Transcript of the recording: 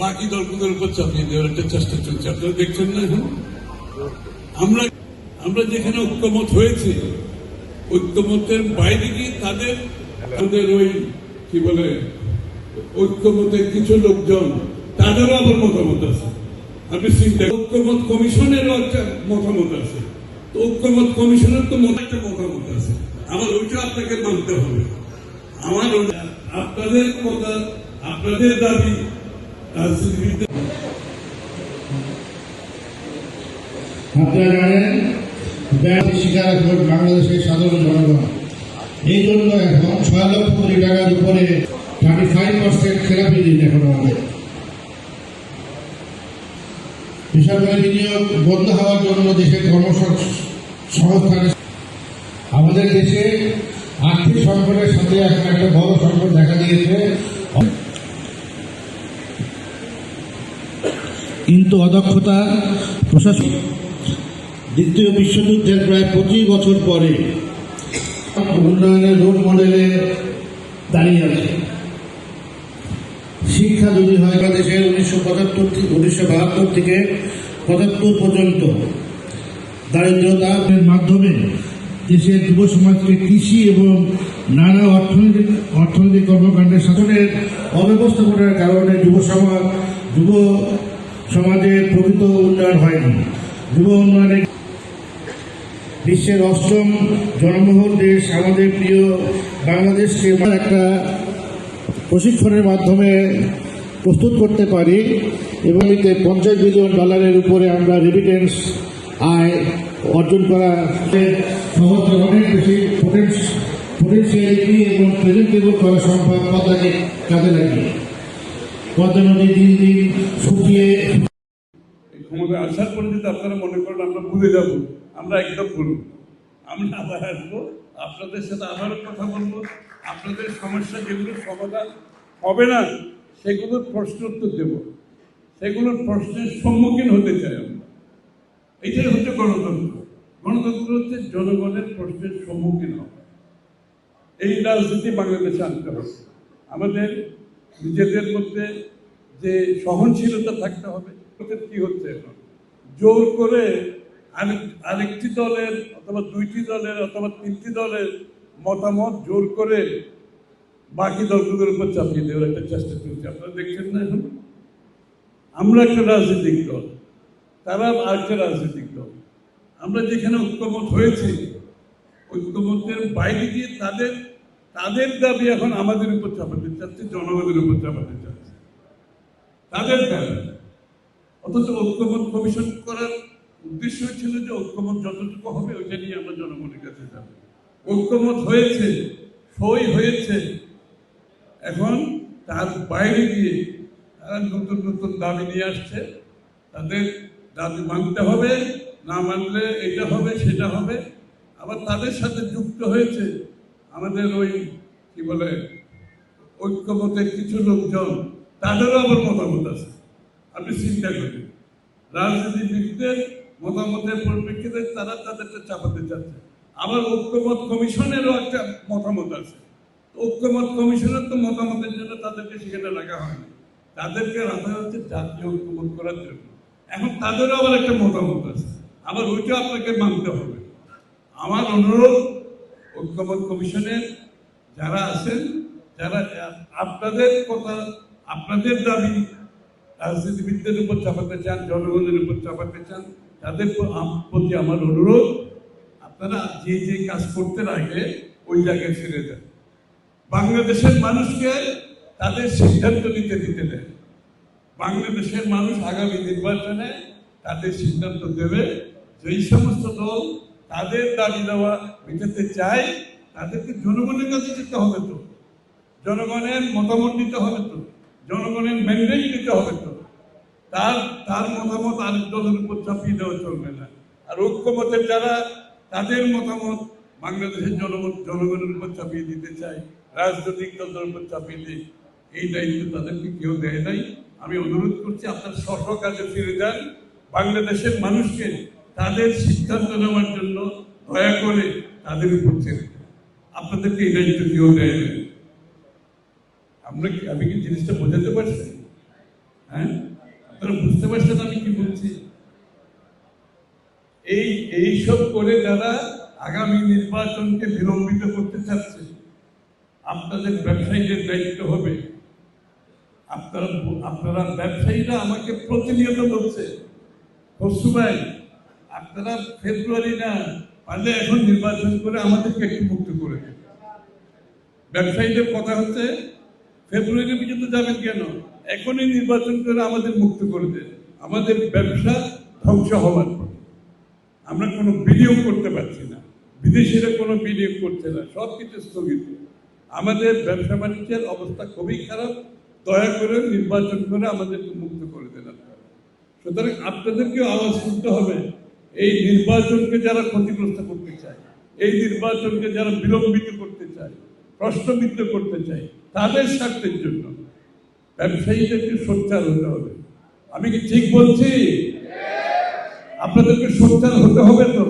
বাকি দলগুলোর উপর চাপিয়ে দেওয়ার একটা চেষ্টা চলছে। আপনারা দেখছেন না এখন? আমরা আমরা যেখানে ঐক্যমত হয়েছে, ঐক্যমতের বাইরে গিয়ে তাদের তাদের ওই, কি বলে, ঐক্যমতের কিছু লোকজন, তাদেরও আবার মতামত আছে। আপনি চিন্তা ঐক্যমত কমিশনেরও একটা মতামত আছে। তো ঐক্যমত কমিশনের তো মনে একটা মতামত আছে। আমার ওইটা আপনাকে মানতে হবে। আমার আপনাদের কথা আপনাদের দাবি আপনারা জানেন ব্যাংক শিকার বাংলাদেশের সাধারণ জনগণ এই জন্য এখন ছয় লক্ষ কোটি টাকার উপরে থার্টি ফাইভ পার্সেন্ট খেলাপি ঋণ এখন আমাদের বেসরকারি বিনিয়োগ বন্ধ হওয়ার জন্য দেশের কর্মসংস্থানে আমাদের দেশে আর্থিক সংকটের সাথে এখন একটা বড় সংকট কিন্তু অদক্ষতা প্রশাসন। দ্বিতীয় বিশ্বযুদ্ধের প্রায় পঁচিশ বছর পরে উন্নয়নের রোল মডেলে দাঁড়িয়ে আছে। শিক্ষা যদি হয় বাংলাদেশের উনিশশো পঁচাত্তর থেকে উনিশশো বাহাত্তর থেকে পঁচাত্তর পর্যন্ত। দারিদ্রতার মাধ্যমে দেশের যুব সমাজকে কৃষি এবং নানা অর্থনৈতিক অর্থনৈতিক কর্মকাণ্ডের শাসনের অব্যবস্থাপনার কারণে যুব সমাজ, যুব সমাজের প্রকৃত উন্নয়ন হয়নি। যুব উন্নয়নে বিশ্বের অষ্টম জনবহুল দেশ আমাদের প্রিয় বাংলাদেশকে একটা প্রশিক্ষণের মাধ্যমে প্রস্তুত করতে পারি এবং এতে পঞ্চাশ বিলিয়ন ডলারের উপরে আমরা রেমিটেন্স আয় অর্জন করা সহজে অনেক বেশি পোটেন্সিয়ালিটি এবং প্রেজেন্টেবল করা সম্ভব কাজে লাগিয়ে। আপনারা মনে করেন আমরা ভুলে যাব। আমরা একদম আমরা আপনাদের সাথে কথা বলব। আপনাদের সমস্যা সমাধান হবে না, সেগুলোর প্রশ্ন উত্তর দেব। সেগুলোর প্রশ্নের সম্মুখীন হতে চাই আমরা। এটাই হচ্ছে গণতন্ত্র। গণতন্ত্র হচ্ছে জনগণের প্রশ্নের সম্মুখীন হওয়া। এই রাজনীতি বাংলাদেশে আনতে হবে। আমাদের নিজেদের মধ্যে যে সহনশীলতা থাকতে হবে কি হচ্ছে এখন? জোর করে আরেক- আরেকটি দলের অথবা দুইটি দলের অথবা তিনটি দলের মতামত জোর করে বাকি দলগুলোর উপর চাপিয়ে দেওয়ার একটা চেষ্টা চলছে। আপনারা দেখছেন না এখন? আমরা একটা রাজনৈতিক দল, তারা আরেকটা রাজনৈতিক দল। আমরা যেখানে ঐক্যমত হয়েছি, ঐক্যমতের বাইরে গিয়ে তাদের তাদের দাবি এখন আমাদের উপর চাপাতে চাচ্ছে, জনগণের উপর চাপাতে চাচ্ছে। তাদের দাবি, অথচ ঐক্যমত কমিশন করার উদ্দেশ্য ছিল যে ঐক্যমত যতটুকু হবে ওইটা নিয়ে আমরা জনগণের কাছে যাব। ঐক্যমত হয়েছে, সই হয়েছে। এখন তার বাইরে গিয়ে তারা নতুন নতুন দাবি নিয়ে আসছে। তাদের দাবি মানতে হবে, না মানলে এটা হবে, সেটা হবে। আবার তাদের সাথে যুক্ত হয়েছে আমাদের ওই, কি বলে, ঐক্যমতের কিছু লোকজন, তাদেরও আবার মতামত আছে। আপনি চিন্তা করেন, রাজনীতিবিদদের মতামতের পরিপ্রেক্ষিতে তারা তাদেরকে চাপাতে চাচ্ছে। আবার ঐক্যমত কমিশনেরও একটা মতামত আছে। ঐক্যমত কমিশনের তো মতামতের জন্য তাদেরকে সেখানে রাখা হয়নি। তাদেরকে রাখা হচ্ছে জাতীয় ঐক্যমত করার জন্য। এখন তাদেরও আবার একটা মতামত আছে। আবার ওইটা আপনাকে মানতে হবে। আমার অনুরোধ ঐক্যমত কমিশনের যারা আছেন, যারা, আপনাদের কথা, আপনাদের দাবি, রাজনীতিবিদদের উপর চাপাতে চান, জনগণের উপর চাপাতে চান, তাদের প্রতি আমার অনুরোধ, আপনারা যে যে কাজ করতে আগে ওই জায়গায় ফিরে যান। বাংলাদেশের মানুষকে তাদের সিদ্ধান্ত নিতে, দিতে দেন। বাংলাদেশের মানুষ আগামী নির্বাচনে তাদের সিদ্ধান্ত দেবে, যেই সমস্ত দল তাদের দাবি দেওয়া মেটাতে চায় তাদেরকে জনগণের কাছে যেতে হবে তো। জনগণের মতামত নিতে হবে তো। জনগণের ম্যান্ডেট নিতে হবে তো। তার তার মতামত আরেক দলের উপর চাপিয়ে দেওয়া চলবে না। আর ঐক্যমতের যারা, তাদের মতামত বাংলাদেশের জনগণ, জনগণের উপর চাপিয়ে দিতে চায়, রাজনৈতিক দলের উপর চাপিয়ে দিই এই দায়িত্ব তাদেরকে কেউ দেয় নাই। আমি অনুরোধ করছি আপনার স্ব ফিরে যান। বাংলাদেশের মানুষকে তাদের সিদ্ধান্ত নেওয়ার জন্য দয়া করে তাদের উপর আপনাদেরকে এই দায়িত্ব কেউ দেয় না। আমরা আমি কি জিনিসটা বোঝাতে পারছি? হ্যাঁ? আপনারা বুঝতে পারছেন আমি কি বলছি? এই এইসব করে যারা আগামী নির্বাচনকে বিলম্বিত করতে চাচ্ছে, আপনাদের ব্যবসায়ীদের দায়িত্ব হবে। আপনারা আপনারা ব্যবসায়ীরা আমাকে প্রতিনিয়ত বলছে খসরু ভাই আপনারা ফেব্রুয়ারি না পারলে এখন নির্বাচন করে আমাদেরকে একটু মুক্ত করে দেন। ব্যবসায়ীদের কথা হচ্ছে ফেব্রুয়ারি পর্যন্ত যাবেন কেন? এখনই নির্বাচন করে আমাদের মুক্ত করে দেন। আমাদের ব্যবসা ধ্বংস হওয়ার পর। আমরা কোনো বিনিয়োগ করতে পারছি না। বিদেশিরা কোনো বিনিয়োগ করছে না সব কিছু স্থগিত। আমাদের ব্যবসা বাণিজ্যের অবস্থা খুবই খারাপ। দয়া করে নির্বাচন করে আমাদেরকে মুক্ত করে দেন আপনারা। সুতরাং আপনাদেরকেও আওয়াজ শুনতে হবে। এই নির্বাচনকে যারা ক্ষতিগ্রস্ত করতে চায়, এই নির্বাচনকে যারা বিলম্বিত করতে চায়, প্রশ্নবিদ্ধ করতে চায়, তাদের স্বার্থের জন্য ব্যবসায়ীদেরকে সোচ্চার হতে হবে। আমি কি ঠিক বলছি? আপনাদেরকে সোচ্চার হতে হবে তো?